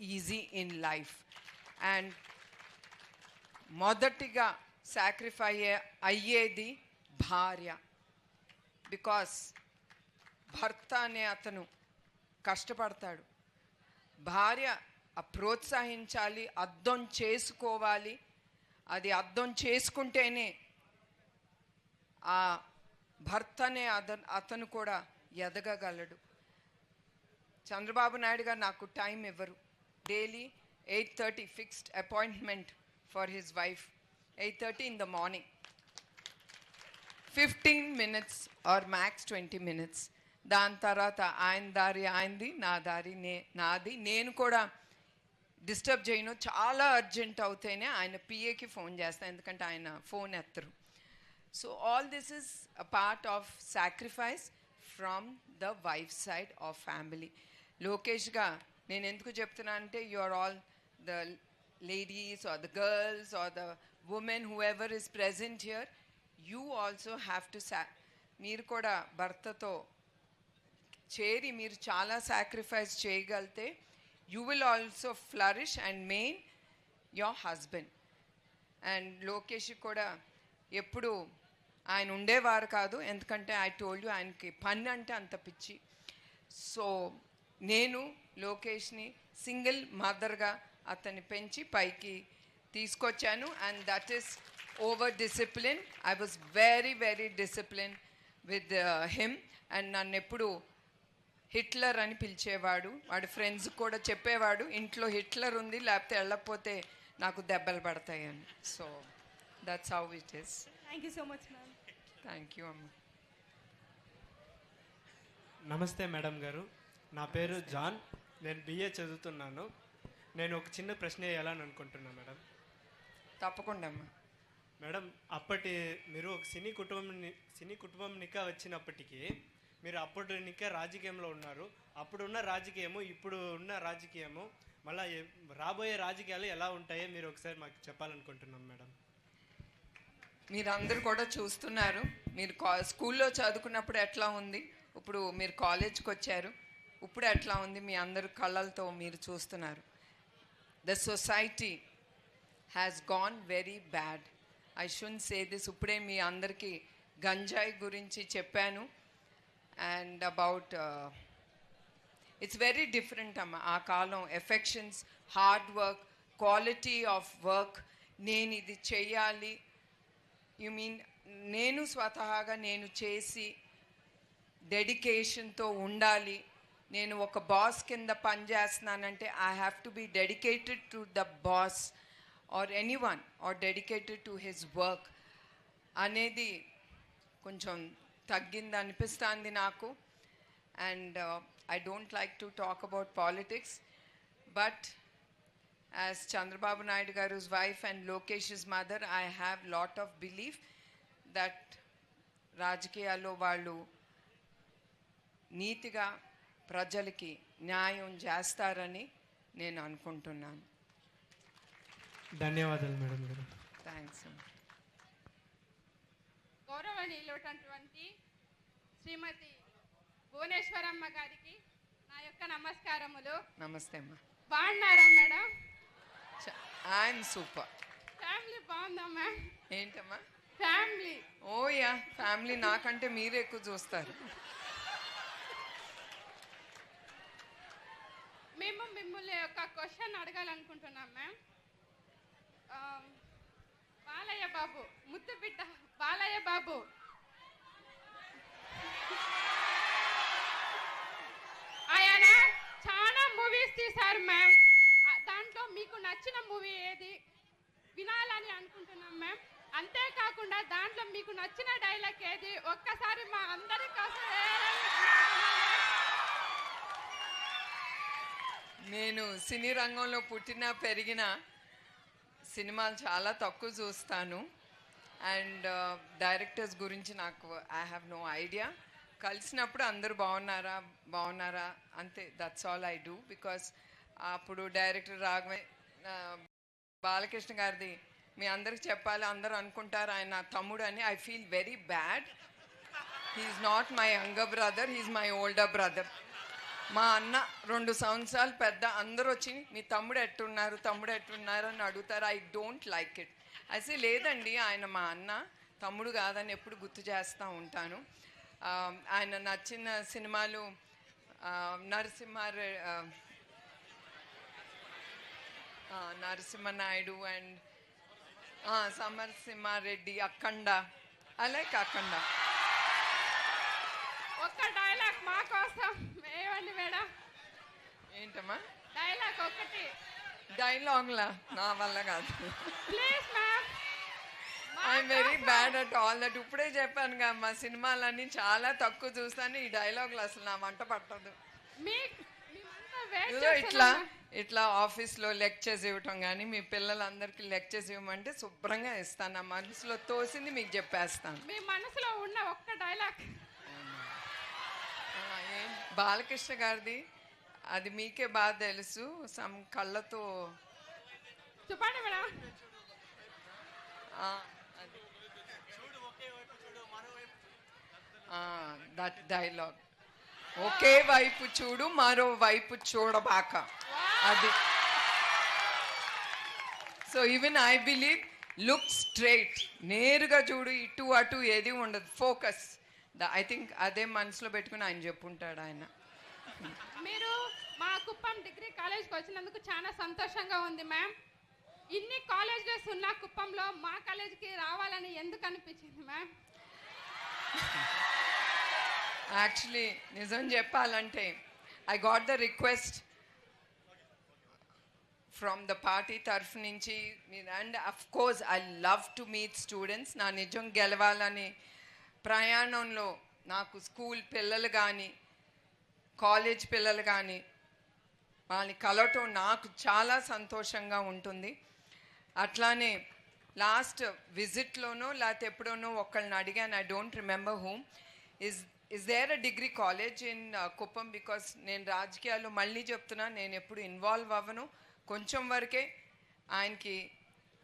Easy in life and మొదటిగా sacrifice అయ్యేది భార్య. బికాస్ భర్త అనే అతను కష్టపడతాడు. భార్య ప్రోత్సహించాలి అర్థం చేసుకోవాలి. అది అర్థం చేసుకుంటేనే ఆ భర్తనే అద అతను కూడా ఎదగగలడు. చంద్రబాబు నాయుడు గారు నాకు టైం ఇవ్వరు. Daily eight thirty fixed appointment for his wife eight thirty in the morning fifteen minutes or max twenty minutes దాని తర్వాత ఆయన దారి ఆయనది నా దారి నే నాది. నేను కూడా డిస్టర్బ్ చేయను. చాలా అర్జెంట్ అవుతేనే ఆయన పిఏకి ఫోన్ చేస్తాను ఎందుకంటే ఆయన phone ఎత్తరు. So all this is a part of sacrifice from the wife side of family లోకేష్గా నేను ఎందుకు చెప్తున్నా అంటే you are all the ladies are the girls are the women whoever is present here you also have to సా మీరు కూడా భర్తతో చేరి మీరు చాలా sacrifice చేయగలితే you will also flourish and main your husband and Lokesh కూడా ఎప్పుడు ఆయన ఉండేవారు కాదు. ఎందుకంటే ఐ టోల్డ్ యూ ఆయనకి పని అంటే అంత పిచ్చి. సో నేను లోకేష్ని సింగిల్ మదర్గా అతన్ని పెంచి పైకి తీసుకొచ్చాను. And that is over discipline I was very very discipline with him and నన్ను ఎప్పుడు హిట్లర్ అని పిలిచేవాడు. వాడి ఫ్రెండ్స్ కూడా చెప్పేవాడు. ఇంట్లో హిట్లర్ ఉంది లేకపోతే వెళ్ళకపోతే నాకు దెబ్బలు పడతాయని. So that's how it is thank you so much ma'am thank you అమ్మ. నమస్తే మేడం గారు. నా పేరు జాన్. నేను బిఏ చదువుతున్నాను. నేను ఒక చిన్న ప్రశ్న వేయాలని అనుకుంటున్నాను మేడం. తప్పకుండా అమ్మా. మేడం అప్పటి మీరు ఒక సినీ కుటుంబం సినీ కుటుంబం నికా వచ్చినప్పటికీ మీరు అప్పుడు నికా రాజకీయంలో ఉన్నారు. అప్పుడున్న రాజకీయము ఇప్పుడు ఉన్న రాజకీయము మళ్ళీ రాబోయే రాజకీయాలు ఎలా ఉంటాయో మీరు ఒకసారి మాకు చెప్పాలనుకుంటున్నాం మేడం. మీరందరూ కూడా చూస్తున్నారు. మీరు కా స్కూల్లో చదువుకున్నప్పుడు ఎట్లా ఉంది? ఇప్పుడు మీరు కాలేజ్కి వచ్చారు ఇప్పుడు ఎట్లా ఉంది మీ అందరు కళ్ళతో మీరు చూస్తున్నారు. The society has gone very bad I shun say this ఇప్పుడే మీ అందరికీ గంజాయి గురించి చెప్పాను. And about it's very different అమ్మ ఆ కాలం. Affections hard work quality of work నేను ఇది చేయాలి. యు మీన్ నేను స్వతహాగా నేను చేసి డెడికేషన్తో ఉండాలి. నేను ఒక బాస్ కింద పనిచేస్తున్నానంటే I have to be dedicated to the boss or anyone or dedicated to his work అనేది కొంచెం తగ్గింది అనిపిస్తుంది నాకు. And I don't like to talk about politics but as Chandrababu Naidu Garu's wife and Lokesh's mother, I have lot of belief that రాజకీయాల్లో వాళ్ళు నీతిగా ప్రజలకి న్యాయం చేస్తారని నేను అనుకుంటున్నాను. ధన్యవాదాలు మేడం గారు. థ్యాంక్స్ గౌరవనీయులటువంటి శ్రీమతి భువనేశ్వరమ్మ గారికి నా యొక్క నమస్కారములు. నమస్తే అమ్మా. బాగున్నారా మేడం? I'm super. ఫ్యామిలీ బాగుందా మ్యామ్ ఏంటమ్మా? ఫ్యామిలీ ఓ యా ఫ్యామిలీ నాకంటే మీరే ఎక్కువ చూస్తారు. మిమ్మల్ని ఒక క్వశ్చన్ అడగాలనుకుంటున్నాం మ్యామ్ um, బాలయ్య బాబు ముద్దు బిడ్డ బాలయ్య బాబు. ఆయన చాలా మూవీస్ తీశారు మ్యామ్ దాంట్లో మీకు నచ్చిన మూవీ ఏది? వినాలని అనుకుంటున్నాం మ్యామ్ అంతేకాకుండా దాంట్లో మీకు నచ్చిన డైలాగ్ ఏది? ఒక్కసారి మా అందరి కోసం నేను సినీ రంగంలో పుట్టిన పెరిగిన సినిమాలు చాలా తక్కువ చూస్తాను. అండ్ డైరెక్టర్స్ గురించి నాకు ఐ హ్యావ్ నో ఐడియా. కలిసినప్పుడు అందరూ బాగున్నారా బాగున్నారా? అంతే that's all I do because అప్పుడు డైరెక్టర్ రాఘవే బాలకృష్ణ గారిది మీ అందరికి చెప్పాలి అందరూ అనుకుంటారు ఆయన నా తమ్ముడు అని. I feel very bad he is not my younger brother he is my older brother మా అన్న రెండు సంవత్సరాలు పెద్ద అందరూ వచ్చి మీ తమ్ముడు ఎట్టున్నారు? తమ్ముడు ఎట్టున్నారు? అని అడుగుతారు. ఐ డోంట్ లైక్ ఇట్ అయితే లేదండి ఆయన మా అన్న తమ్ముడు కాదని ఎప్పుడు గుర్తు చేస్తూ ఉంటాను. ఆయన నచ్చిన సినిమాలు ఆ, నరసింహారె నరసింహనాయుడు అండ్ సమరసింహారెడ్డి అఖండ. అలాగే అఖండ. ఒక్క డైలాగ్ మా కోసం. మేడం. ఏంటమ్మా? డైలాగ్ డైలాగ్లా నా వల్ల కాదు. Please ma'am I'm very bad at all that ఇప్పుడే చెప్పాను కదా మా సినిమాలన్నీ చాలా తక్కువ చూస్తాను ఈ డైలాగులు అసలు నా వంట పట్టదు. ఇట్లా ఇట్లా ఆఫీస్లో లెక్చర్స్ ఇవ్వటం కానీ మీ పిల్లలందరికీ లెక్చర్స్ ఇవ్వమంటే శుభ్రంగా ఇస్తాను నా మనసులో తోసింది మీకు చెప్పేస్తాను. మీ మనసులో ఉన్న ఒక్క డైలాగ్ బాలకృష్ణ గారిది. అది మీకే బాగా తెలుసు. సమ్ కళ్ళతో చెప్పండి మేడం. That dialogue. ఒకే వైపు చూడు మరో వైపు చూడబాక. అది. So even I believe look straight నేరుగా చూడు ఇటు అటు ఏది ఉండదు. ఫోకస్ ఐ థింక్ అదే మనసులో పెట్టుకుని ఆయన చెప్పుంటాడు ఆయన. మీరు మా కుప్పం డిగ్రీ కాలేజ్కి వచ్చినందుకు చాలా సంతోషంగా ఉంది మ్యామ్. ఇన్ని కాలేజెస్ ఉన్న కుప్పంలో మా కాలేజీకి రావాలని ఎందుకు అనిపించింది మ్యామ్? యాక్చువల్లీ నిజం చెప్పాలంటే I got the request from the party తరఫు నుంచి and of course I love to meet students నా నిజం గెలవాలని ప్రయాణంలో నాకు స్కూల్ పిల్లలు కానీ కాలేజ్ పిల్లలు కానీ వాళ్ళని కలవటం నాకు చాలా సంతోషంగా ఉంటుంది. అట్లానే లాస్ట్ విజిట్లోనో లేకపోతే ఎప్పుడోనో ఒకళ్ళని అడిగాను I don't remember home is is there a degree college in Kuppam because నేను రాజకీయాల్లో మళ్ళీ చెప్తున్నా నేను ఎప్పుడు ఇన్వాల్వ్ అవ్వను. కొంచెం వరకే ఆయనకి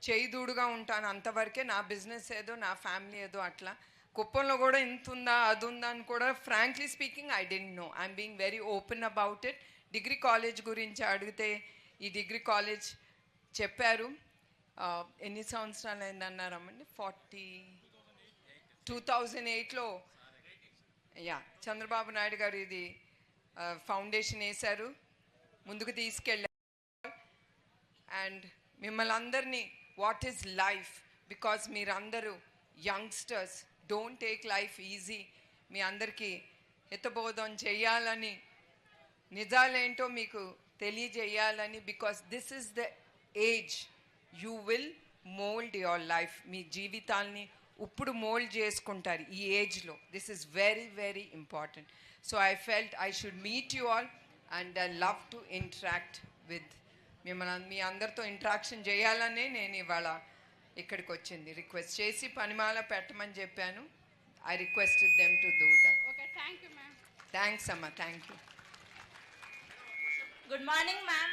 చేయిదూడుగా ఉంటాను. అంతవరకే నా బిజినెస్ ఏదో నా ఫ్యామిలీ ఏదో అట్లా కుప్పంలో కూడా ఇంత ఉందా అది ఉందా అని కూడా frankly speaking I don't know I'm being very open about it degree college గురించి అడిగితే ఈ డిగ్రీ కాలేజ్ చెప్పారు. ఎన్ని సంవత్సరాలు అయిందన్నారమ్మండి ఫార్టీ టూ థౌజండ్ ఎయిట్లో. యా చంద్రబాబు నాయుడు గారు ఇది ఫౌండేషన్ వేశారు. ముందుకు తీసుకెళ్ళారు. అండ్ మిమ్మల్ని అందరినీ వాట్ ఈస్ లైఫ్ బికాస్ మీరందరూ youngsters don't take life easy మీ అందరికీ హితబోధం చేయాలని నిజాలేంటో మీకు తెలియజేయాలని because this is the age you will mould your life మీ జీవితాల్ని ఇప్పుడు మోల్డ్ చేసుకుంటారు ఈ ఏజ్లో. This is very very important so I felt I should meet you all and I love to interact with మిమ్మల్ని మీ అందరితో ఇంటరాక్షన్ చేయాలనే నేను ఇవాళ ఇక్కడికి వచ్చింది రిక్వెస్ట్ చేసి పనిమాల పెట్టమని చెప్పాను. I requested them to do that ma'am thanks అమ్మా. Thank you Good morning, ma'am.